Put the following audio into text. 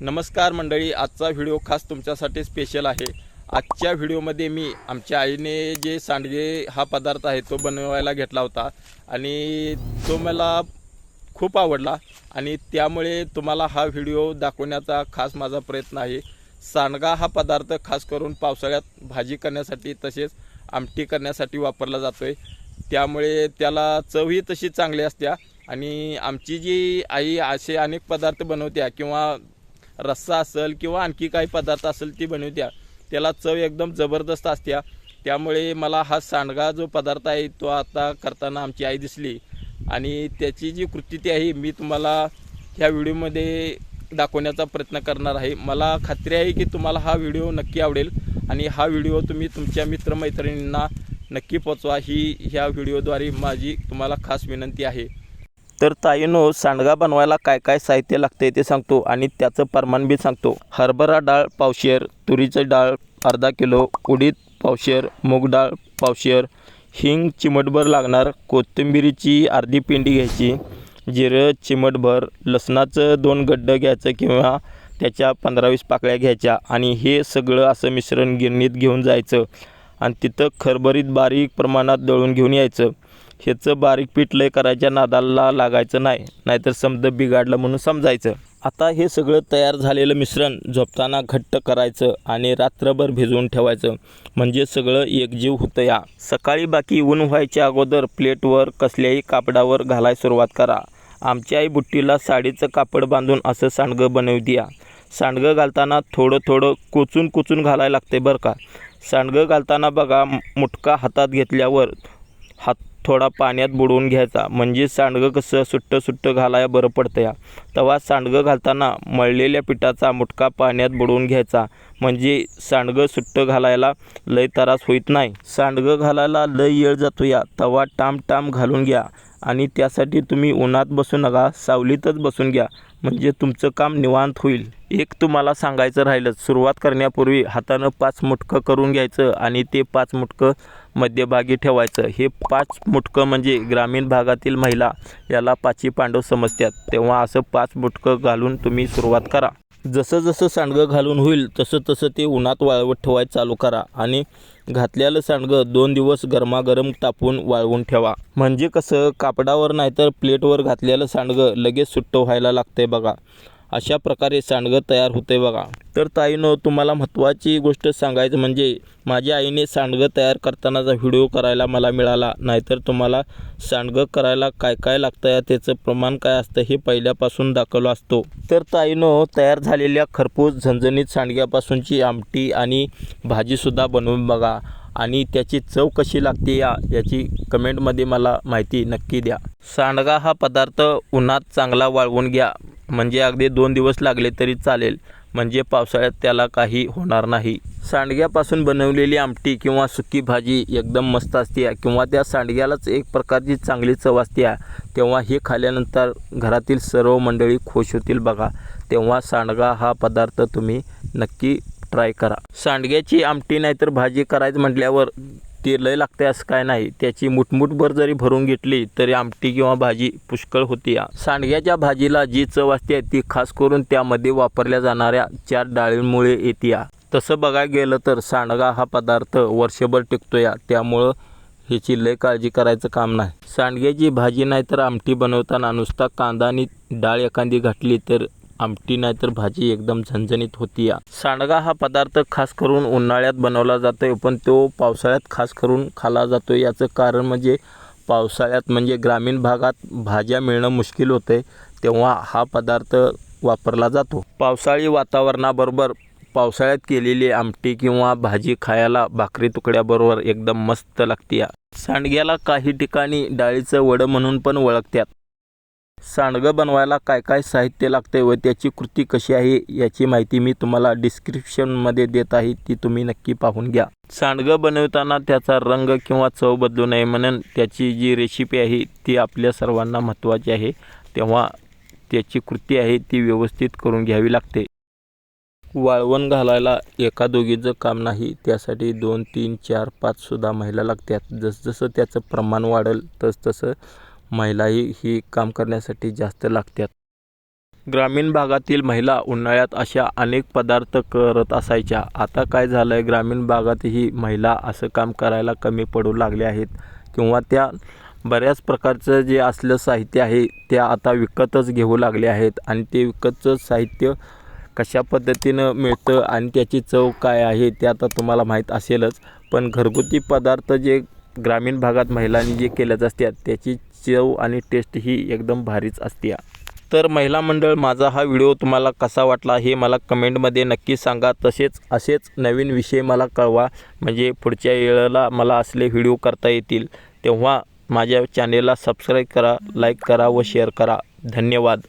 नमस्कार मंडळी आजचा व्हिडिओ खास तुमच्यासाठी स्पेशल आहे. आजच्या व्हिडिओमध्ये मी आमच्या आईने जे सांडगे हा पदार्थ आहे तो बनवायला घेतला होता आणि तो मला खूप आवडला आणि त्यामुळे तुम्हाला हा व्हिडिओ दाखवण्याचा खास माझा प्रयत्न आहे. सांडगा हा पदार्थ खास करून पावसाळ्यात भाजी करण्यासाठी तसेच आमटी करण्यासाठी वापरला जातो आहे त्यामुळे त्याला चवही तशी चांगली असत्या आणि आमची जी आई असे अनेक पदार्थ बनवत्या किंवा रस्सा असेल किंवा आणखी काही पदार्थ असेल ती बनवत्या त्याला चव एकदम जबरदस्त असत्या. त्यामुळे मला हा सांडगा जो पदार्थ आहे तो आता करताना आमची आई दिसली. आणि त्याची जी कृती ती आहे मी तुम्हाला ह्या व्हिडिओमध्ये दाखवण्याचा प्रयत्न करणार आहे. मला खात्री आहे की तुम्हाला हा व्हिडिओ नक्की आवडेल आणि हा व्हिडिओ तुम्ही तुमच्या मित्रमैत्रिणींना नक्की पोचवा. ही ह्या व्हिडिओद्वारे माझी तुम्हाला खास विनंती आहे. तर ताईनो सांडगा बनवायला काय काय साहित्य लागते ते सांगतो आणि त्याचं प्रमाण बी सांगतो. हरभरा डाळ पावशेर तुरीचं डाळ अर्धा किलो उडीद पावशेर मूग डाळ पावशेर हिंग चिमटभर लागणार कोथिंबिरीची अर्धी पिंडी घ्यायची जिरं चिमटभर लसणाचं दोन गड्डं घ्यायचं किंवा त्याच्या पंधरा वीस पाकळ्या घ्यायच्या आणि हे सगळं असं मिश्रण गिरणीत घेऊन जायचं आणि तिथं खरभरीत बारीक प्रमाणात दळून घेऊन यायचं. ह्याचं बारीक पीठ लय करायच्या नादाला लागायचं नाही नाहीतर समजा बिघाडलं म्हणून समजायचं. आता हे सगळं तयार झालेलं मिश्रण झोपताना घट्ट करायचं आणि रात्रभर भिजवून ठेवायचं. म्हणजे सगळं एकजीव होतं या. सकाळी बाकी ऊन व्हायच्या अगोदर प्लेटवर कसल्याही कापडावर घालाय सुरुवात करा. आमच्या आई बुट्टीला साडीचं कापड बांधून असं सांडगं बनवू द्या. सांडगं घालताना थोडं थोडं कोचून कोचून घालायला लागते बरं का? सांडगं घालताना बघा मुटका हातात घेतल्यावर हात थोडा पाण्यात बुडवून घ्यायचा. म्हणजे सांडगं कसं सुट्टं सुट्टं घालाया बरं पडतं या. तेव्हा सांडगं घालताना मळलेल्या पिठाचा मुटका पाण्यात बुडवून घ्यायचा. म्हणजे सांडगं सुट्टं घालायला लय त्रास होत नाही. सांडगं घालायला लय येळ जातो या. तवा टाम टाम घालून घ्या. आणि त्यासाठी तुम्ही उन्हात बसू नका सावलीतच बसून घ्या. म्हणजे तुमचं काम निवांत होईल. एक तुम्हाला सांगायचं राहिलं सुरुवात करण्यापूर्वी हातानं पाच मुटकं करून घ्यायचं आणि ते पाच मुटकं मध्यभागी ठेवायचं. हे पाच मुटकं म्हणजे ग्रामीण भागातील महिला याला पाची पांडव समजतात. तेव्हा असं पाच मुटकं घालून तुम्ही सुरुवात करा. जसं जसं सांडगं घालून होईल तसं तसं ते उन्हात वाळवत ठेवायला चालू करा आणि घातलेलं सांडगं दोन दिवस गरमागरम तापून वाळवून ठेवा. म्हणजे कसं कापडावर नाहीतर प्लेटवर घातलेलं सांडगं लगेच सुट्ट व्हायला लागतंय बघा. अशा प्रकारे सांडगं तयार होते बघा. तर ताईनं तुम्हाला महत्त्वाची गोष्ट सांगायचं म्हणजे माझ्या आईने सांडगं तयार करतानाचा व्हिडिओ करायला मला मिळाला. नाहीतर तुम्हाला सांडगं करायला काय काय लागतं या त्याचं प्रमाण काय असतं हे पहिल्यापासून दाखवलं असतो. तर ताईनं तयार झालेल्या खरपूस झणझणीत सांडग्यापासूनची आमटी आणि भाजीसुद्धा बनवून बघा. आणि त्याची चव कशी लागते या याची कमेंटमध्ये मला माहिती नक्की द्या. सांडगा हा पदार्थ उन्हात चांगला वाळवून घ्या. म्हणजे अगदी दोन दिवस लागले तरी चालेल. म्हणजे पावसाळ्यात त्याला काही होणार नाही. सांडग्यापासून बनवलेली आमटी किंवा सुकी भाजी एकदम मस्त असते किंवा त्या सांडग्यालाच एक प्रकारची चांगली चव असते तेव्हा हे खाल्ल्यानंतर घरातील सर्व मंडळी खुश होतील बघा. तेव्हा सांडगा हा पदार्थ तुम्ही नक्की ट्राय करा. सांडग्याची आमटी नाहीतर भाजी करायचं म्हटल्यावर ते लय लागते असं काय नाही. त्याची मुठमुठभर जरी भरून घेतली तरी आमटी किंवा भाजी पुष्कळ होती या. सांडग्याच्या भाजीला जी चव असते ती खास करून त्यामध्ये वापरल्या जाणाऱ्या चार डाळींमुळे येते या. तसं बघायला गेलं तर सांडगा हा पदार्थ वर्षभर टिकतो या. त्यामुळं ह्याची लय काळजी करायचं काम नाही. सांडग्याची भाजी नाही तर आमटी बनवताना नुसता कांदा आणि डाळ एखादी घातली तर आमटी नाहीतर भाजी एकदम झणझणीत होती. या सांडगा हा पदार्थ खास करून उन्हाळ्यात बनवला जातोय पण तो पावसाळ्यात खास करून खाला जातो याचं कारण म्हणजे पावसाळ्यात म्हणजे ग्रामीण भागात भाज्या मिळणं मुश्किल होते तेव्हा हा पदार्थ वापरला जातो. पावसाळी वातावरणाबरोबर पावसाळ्यात केलेली आमटी किंवा भाजी खायला भाकरी तुकड्याबरोबर एकदम मस्त लागते सांडग्याला काही ठिकाणी डाळीचं वडं म्हणून पण ओळखतात. सांडगं बनवायला काय काय साहित्य लागते व त्याची कृती कशी आहे याची माहिती मी तुम्हाला डिस्क्रिप्शनमध्ये देत आहे ती तुम्ही नक्की पाहून घ्या. सांडगं बनवताना त्याचा रंग किंवा चव बदलू नये म्हणून त्याची जी रेसिपी आहे ती आपल्या सर्वांना महत्त्वाची आहे. तेव्हा त्याची कृती आहे ती व्यवस्थित करून घ्यावी लागते. वाळवण घालायला एका दोघीचं काम नाही त्यासाठी दोन तीन चार पाचसुद्धा महिला लागतात. जसजसं त्याचं प्रमाण वाढेल तसतसं महिलाही ही काम करण्यासाठी जास्त लागतात. ग्रामीण भागातील महिला उन्हाळ्यात अशा अनेक पदार्थ करत असायच्या. आता काय झालं आहे ग्रामीण भागातही महिला असं काम करायला कमी पडू लागले आहेत किंवा त्या बऱ्याच प्रकारचं जे असलं साहित्य आहे त्या आता विकतच घेऊ लागले आहेत आणि ते विकतचं साहित्य कशा पद्धतीनं मिळतं आणि त्याची चव काय आहे ते आता तुम्हाला माहीत असेलच. पण घरगुती पदार्थ जे ग्रामीण भागात महिलांनी जे केल्या असतात त्याची चव आणि टेस्ट ही एकदम भारीच असते तर महिला मंडळ माझा हा व्हिडिओ तुम्हाला कसा वाटला हे मला कमेंटमध्ये नक्की सांगा. तसेच असेच नवीन विषय मला कळवा. म्हणजे पुढच्या वेळेला मला असले व्हिडिओ करता येतील. तेव्हा माझ्या चॅनेलला सबस्क्राईब करा लाईक करा व शेअर करा. धन्यवाद.